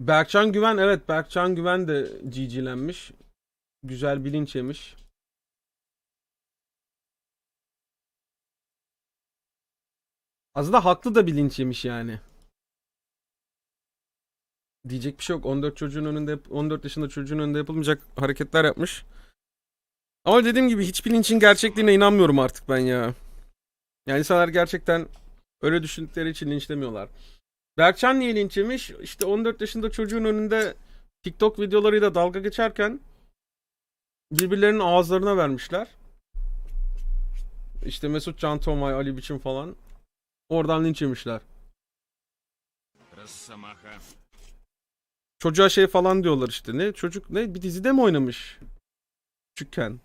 Berkcan Güven evet Berkcan Güven de GG'lenmiş. Güzel bilinç yemiş. Aslında haklı da bilinç yemiş yani. Diyecek bir şey yok. 14 çocuğun önünde 14 yaşında çocuğun önünde yapılmayacak hareketler yapmış. Ama dediğim gibi hiç bilinçin gerçekliğine inanmıyorum artık ben ya. Yani insanlar gerçekten öyle düşündükleri için linçlemiyorlar. Berkcan niye linç yemiş? İşte 14 yaşında çocuğun önünde TikTok videolarıyla dalga geçerken birbirlerinin ağızlarına vermişler. İşte Mesut Can Tomay, Ali Biçim falan. Oradan linç yemişler. Çocuğa şey falan diyorlar işte. Ne çocuk ne bir dizide mi oynamış? Küçükken.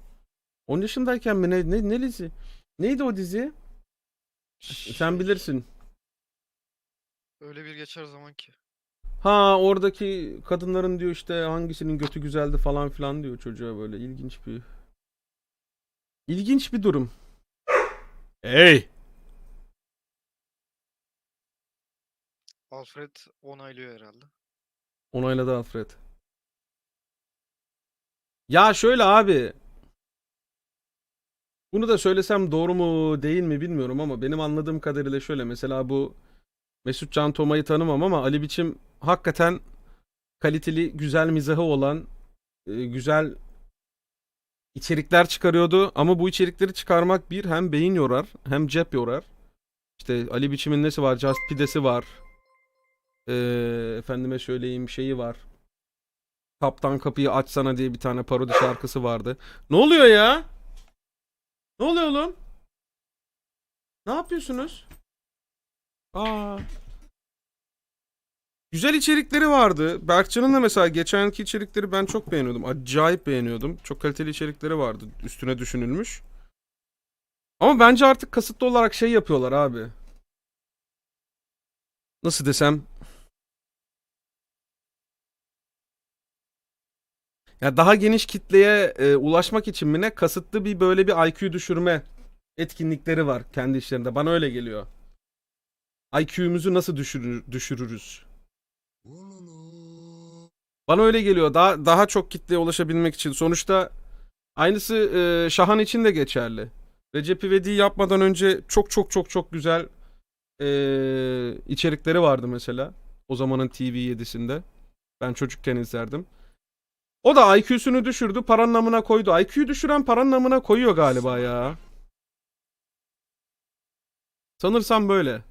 10 yaşındayken mi ne ne, ne dizi? Neydi o dizi? Sen bilirsin. Öyle bir geçer zaman ki. Ha oradaki kadınların diyor işte hangisinin götü güzeldi falan filan diyor çocuğa böyle ilginç bir ilginç bir durum. Hey. Alfred onaylıyor herhalde. Onayladı Alfred. Ya şöyle abi. Bunu da söylesem doğru mu değil mi bilmiyorum ama benim anladığım kadarıyla şöyle. Mesela bu Mesut Can Toma'yı tanımam ama Ali Biçim hakikaten kaliteli, güzel mizahı olan, e, güzel içerikler çıkarıyordu. Ama bu içerikleri çıkarmak bir hem beyin yorar hem cep yorar. İşte Ali Biçim'in nesi var? Just Pidesi var. Ee, efendime söyleyeyim şeyi var. Kaptan kapıyı açsana diye bir tane parodi şarkısı vardı. Ne oluyor ya? Ne oluyor oğlum? Ne yapıyorsunuz? Aa. Güzel içerikleri vardı. Berkcan'ın da mesela geçenki içerikleri ben çok beğeniyordum. Acayip beğeniyordum. Çok kaliteli içerikleri vardı. Üstüne düşünülmüş. Ama bence artık kasıtlı olarak şey yapıyorlar abi. Nasıl desem? Ya daha geniş kitleye e, ulaşmak için mi ne kasıtlı bir böyle bir IQ düşürme etkinlikleri var kendi işlerinde. Bana öyle geliyor. IQ'muzu nasıl düşürür, düşürürüz? Bana öyle geliyor. Daha daha çok kitleye ulaşabilmek için. Sonuçta aynısı e, Şahan için de geçerli. Recep İvedik'i yapmadan önce çok çok çok çok güzel e, içerikleri vardı mesela. O zamanın TV7'sinde. Ben çocukken izlerdim. O da IQ'sunu düşürdü, paranın namına koydu. IQ'yu düşüren paranın namına koyuyor galiba ya. Sanırsam böyle.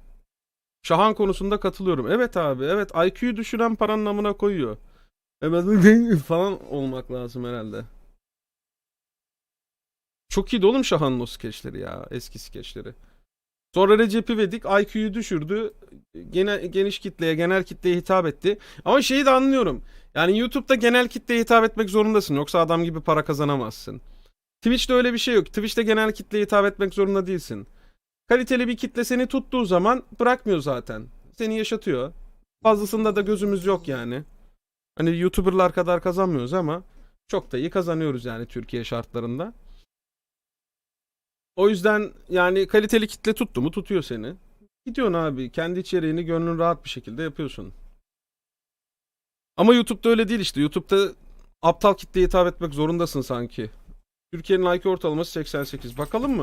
Şahan konusunda katılıyorum. Evet abi, evet IQ'yu düşüren paranın namına koyuyor. Evet falan olmak lazım herhalde. Çok iyiydi oğlum Şahan'ın o skeçleri ya, eski skeçleri. Sonra Recep İvedik IQ'yu düşürdü. Gene, geniş kitleye, genel kitleye hitap etti. Ama şeyi de anlıyorum. Yani YouTube'da genel kitleye hitap etmek zorundasın. Yoksa adam gibi para kazanamazsın. Twitch'te öyle bir şey yok. Twitch'te genel kitleye hitap etmek zorunda değilsin. Kaliteli bir kitle seni tuttuğu zaman bırakmıyor zaten. Seni yaşatıyor. Fazlasında da gözümüz yok yani. Hani YouTuber'lar kadar kazanmıyoruz ama çok da iyi kazanıyoruz yani Türkiye şartlarında. O yüzden yani kaliteli kitle tuttu mu tutuyor seni. Gidiyorsun abi. Kendi içeriğini gönlün rahat bir şekilde yapıyorsun. Ama YouTube'da öyle değil işte. YouTube'da aptal kitleye hitap etmek zorundasın sanki. Türkiye'nin IQ ortalaması 88. Bakalım mı?